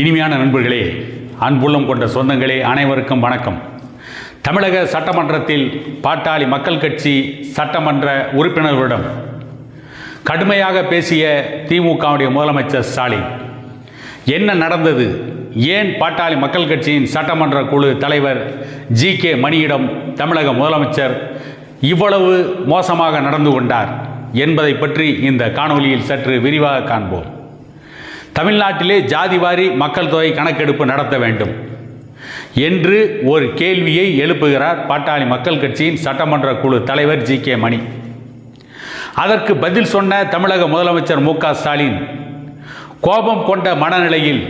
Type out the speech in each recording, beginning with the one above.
இனிமையான நண்பர்களே அன்புள்ளம் கொண்ட சொந்தங்களே அனைவருக்கும் வணக்கம். தமிழக சட்டமன்றத்தில் பாட்டாளி மக்கள் கட்சி சட்டமன்ற உறுப்பினர்களிடம் கடுமையாக பேசிய திமுகவுடைய முதலமைச்சர் ஸ்டாலின் என்ன நடந்தது? ஏன் பாட்டாளி மக்கள் கட்சியின் சட்டமன்ற குழு தலைவர் ஜி கே மணியிடம் தமிழக முதலமைச்சர் இவ்வளவு மோசமாக நடந்து கொண்டார் என்பதை பற்றி இந்த காணொலியில் சற்று விரிவாக காண்போம். தமிழ்நாட்டிலே ஜாதிவாரி மக்கள் தொகை கணக்கெடுப்பு நடத்த வேண்டும் என்று ஒரு கேள்வியை எழுப்புகிறார் பாட்டாளி மக்கள் கட்சியின் சட்டமன்ற குழு தலைவர் ஜி கே மணி. அதற்கு பதில் சொன்ன தமிழக முதலமைச்சர் மு ஸ்டாலின் கோபம் கொண்ட மனநிலையில்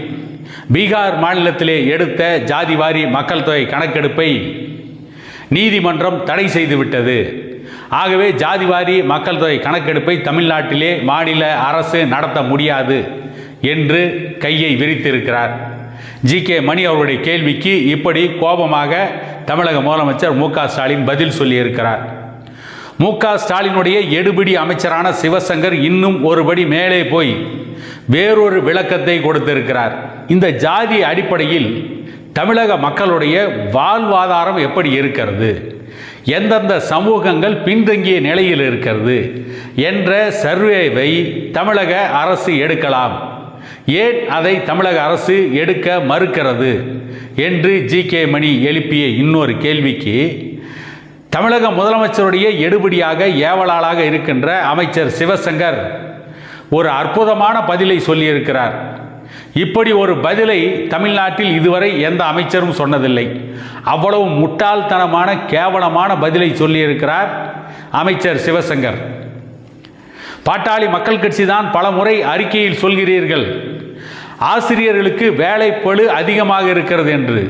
பீகார் மாநிலத்திலே எடுத்த ஜாதிவாரி மக்கள் தொகை கணக்கெடுப்பை நீதிமன்றம் தடை செய்துவிட்டது. ஆகவே ஜாதிவாரி மக்கள் தொகை கணக்கெடுப்பை தமிழ்நாட்டிலே மாநில அரசு நடத்த முடியாது. என்று கையை விரித்திருக்கிறார். ஜி கே மணி அவருடைய கேள்விக்கு இப்படி கோபமாக தமிழக முதலமைச்சர் மு க ஸ்டாலின் பதில் சொல்லியிருக்கிறார். மு க ஸ்டாலினுடைய எடுபிடி அமைச்சரான சிவசங்கர் இன்னும் ஒருபடி மேலே போய் வேறொரு விளக்கத்தை கொடுத்திருக்கிறார். இந்த ஜாதி அடிப்படையில் தமிழக மக்களுடைய வாழ்வாதாரம் எப்படி இருக்கிறது? எந்தெந்த சமூகங்கள் பின்தங்கிய நிலையில் இருக்கிறது? என்ற சர்வேவை தமிழக அரசு எடுக்கலாம். ஏன் அதை தமிழக அரசு எடுக்க மறுக்கிறது? என்று ஜி. கே. மணி எழுப்பிய இன்னொரு கேள்விக்கு தமிழக முதலமைச்சருடைய எடுபடியாக ஏவலாளாக இருக்கின்ற அமைச்சர் சிவசங்கர் ஒரு அற்புதமான பதிலை சொல்லியிருக்கிறார். இப்படி ஒரு பதிலை தமிழ்நாட்டில் இதுவரை எந்த அமைச்சரும் சொன்னதில்லை. அவ்வளவு முட்டாள்தனமான கேவலமான பதிலை சொல்லியிருக்கிறார் அமைச்சர் சிவசங்கர். பாட்டாளி மக்கள் கட்சி தான் பல முறை அறிக்கையில் சொல்கிறீர்கள். ஆசிரியர்களுக்கு வேலை பழு அதிகமாக இருக்கிறது என்று.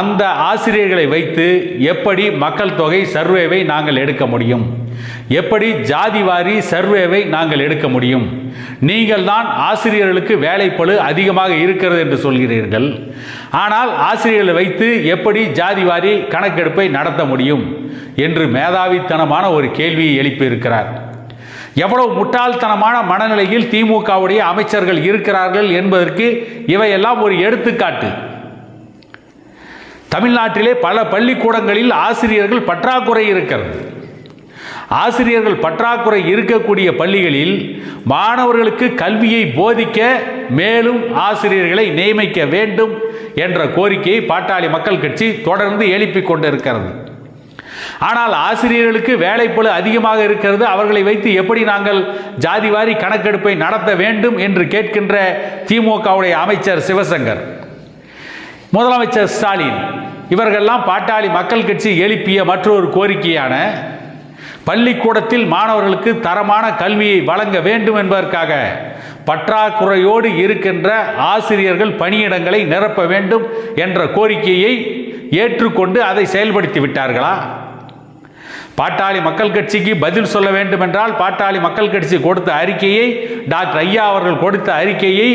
அந்த ஆசிரியர்களை வைத்து எப்படி மக்கள் தொகை சர்வேவை நாங்கள் எடுக்க முடியும்? எப்படி ஜாதிவாரி சர்வேவை நாங்கள் எடுக்க முடியும்? நீங்கள் தான் ஆசிரியர்களுக்கு வேலைப்பளு அதிகமாக இருக்கிறது என்று சொல்கிறீர்கள். ஆனால் ஆசிரியர்களை வைத்து எப்படி ஜாதிவாரி கணக்கெடுப்பை நடத்த முடியும்? என்று மேதாவித்தனமான ஒரு கேள்வியை எழுப்பியிருக்கிறார். எவ்வளவு முட்டாள்தனமான மனநிலையில் திமுகவுடைய அமைச்சர்கள் இருக்கிறார்கள் என்பதற்கு இவையெல்லாம் ஒரு எடுத்துக்காட்டு. தமிழ்நாட்டிலே பல பள்ளிக்கூடங்களில் ஆசிரியர்கள் பற்றாக்குறை இருக்கிறது. ஆசிரியர்கள் பற்றாக்குறை இருக்கக்கூடிய பள்ளிகளில் மாணவர்களுக்கு கல்வியை போதிக்க மேலும் ஆசிரியர்களை நியமிக்க வேண்டும் என்ற கோரிக்கையை பாட்டாளி மக்கள் கட்சி தொடர்ந்து எழுப்பிக் கொண்டிருக்கிறது. ஆனால் ஆசிரியர்களுக்கு வேலைப்பளு அதிகமாக இருக்கிறது. அவர்களை வைத்து எப்படி நாங்கள் ஜாதிவாரி கணக்கெடுப்பை நடத்த வேண்டும் என்று கேட்கின்ற திமுகவுடைய அமைச்சர் சிவசங்கர். முதலமைச்சர் ஸ்டாலின் இவர்கள்லாம் பாட்டாளி மக்கள் கட்சி எழுப்பிய மற்றொரு கோரிக்கையான பள்ளிக்கூடத்தில் மாணவர்களுக்கு தரமான கல்வியை வழங்க வேண்டும் என்பதற்காக பற்றாக்குறையோடு இருக்கின்ற ஆசிரியர்கள் பணியிடங்களை நிரப்ப வேண்டும் என்ற கோரிக்கையை ஏற்றுக்கொண்டு அதை செயல்படுத்தி விட்டார்களா? பாட்டாளி மக்கள் கட்சிக்கு பதில் சொல்ல வேண்டும் என்றால் பாட்டாளி மக்கள் கட்சி கொடுத்த அறிக்கையை டாக்டர் ஐயா அவர்கள் கொடுத்த அறிக்கையை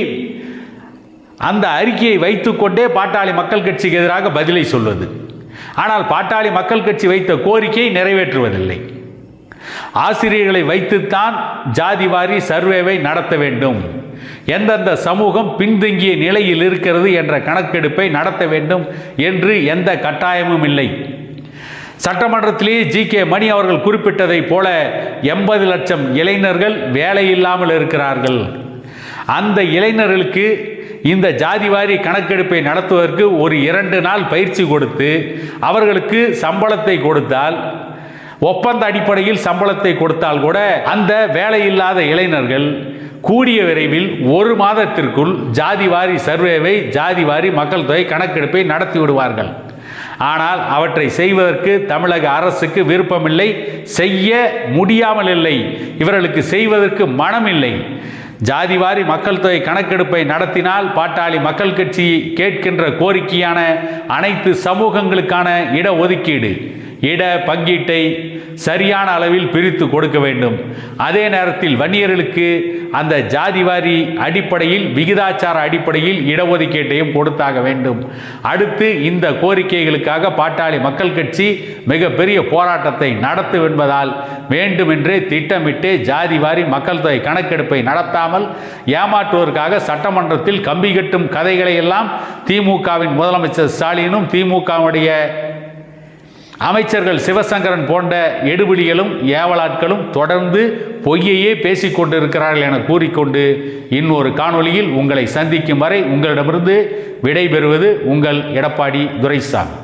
அந்த அறிக்கையை வைத்துக்கொண்டே பாட்டாளி மக்கள் கட்சிக்கு எதிராக பதிலை சொல்வது. ஆனால் பாட்டாளி மக்கள் கட்சி வைத்த கோரிக்கையை நிறைவேற்றுவதில்லை. ஆசிரியர்களை வைத்துத்தான் ஜாதிவாரி சர்வேவை நடத்த வேண்டும். எந்தெந்த சமூகம் பின்தங்கிய நிலையில் இருக்கிறது என்ற கணக்கெடுப்பை நடத்த வேண்டும் என்று எந்த கட்டாயமும் இல்லை. சட்டமன்றத்திலேயே ஜி கே மணி அவர்கள் குறிப்பிட்டதைப் போல எண்பது லட்சம் இளைஞர்கள் வேலை இல்லாமல் இருக்கிறார்கள். அந்த இளைஞர்களுக்கு இந்த ஜாதிவாரி கணக்கெடுப்பை நடத்துவதற்கு ஒரு இரண்டு நாள் பயிற்சி கொடுத்து அவர்களுக்கு சம்பளத்தை கொடுத்தால் ஒப்பந்த அடிப்படையில் சம்பளத்தை கொடுத்தால் கூட அந்த வேலையில்லாத இளைஞர்கள் கூடிய விரைவில் ஒரு மாதத்திற்குள் ஜாதிவாரி சர்வேவை ஜாதிவாரி மக்கள் தொகை கணக்கெடுப்பை நடத்தி விடுவார்கள். ஆனால் அவற்றை செய்வதற்கு தமிழக அரசுக்கு விருப்பமில்லை செய்ய முடியாமல் இல்லை. இவர்களுக்கு செய்வதற்கு மனமில்லை. ஜாதிவாரி மக்கள் தொகை கணக்கெடுப்பை நடத்தினால் பாட்டாளி மக்கள் கட்சி கேட்கின்ற கோரிக்கையான அனைத்து சமூகங்களுக்கான இடஒதுக்கீடு இட பங்கீட்டை சரியான அளவில் பிரித்து கொடுக்க வேண்டும். அதே நேரத்தில் வன்னியர்களுக்கு அந்த ஜாதிவாரி அடிப்படையில் விகிதாச்சார அடிப்படையில் இடஒதுக்கீட்டையும் கொடுத்தாக வேண்டும். அடுத்து இந்த கோரிக்கைகளுக்காக பாட்டாளி மக்கள் கட்சி மிகப்பெரிய போராட்டத்தை நடத்தும் என்பதால் வேண்டுமென்றே திட்டமிட்டு ஜாதிவாரி மக்கள் தொகை கணக்கெடுப்பை நடத்தாமல் ஏமாற்றுவதற்காக சட்டமன்றத்தில் கம்பி கட்டும் கதைகளை எல்லாம் திமுகவின் முதலமைச்சர் ஸ்டாலினும் திமுகவுடைய அமைச்சர்கள் சிவசங்கரன் போன்ற எடுபிடிகளும் ஏவலாட்களும் தொடர்ந்து பொய்யையே பேசிக்கொண்டிருக்கிறார்கள் என கூறிக்கொண்டு இன்னொரு காணொளியில் உங்களை சந்திக்கும் வரை உங்களிடமிருந்து விடைபெறுவது உங்கள் எடப்பாடி துரைசாமி.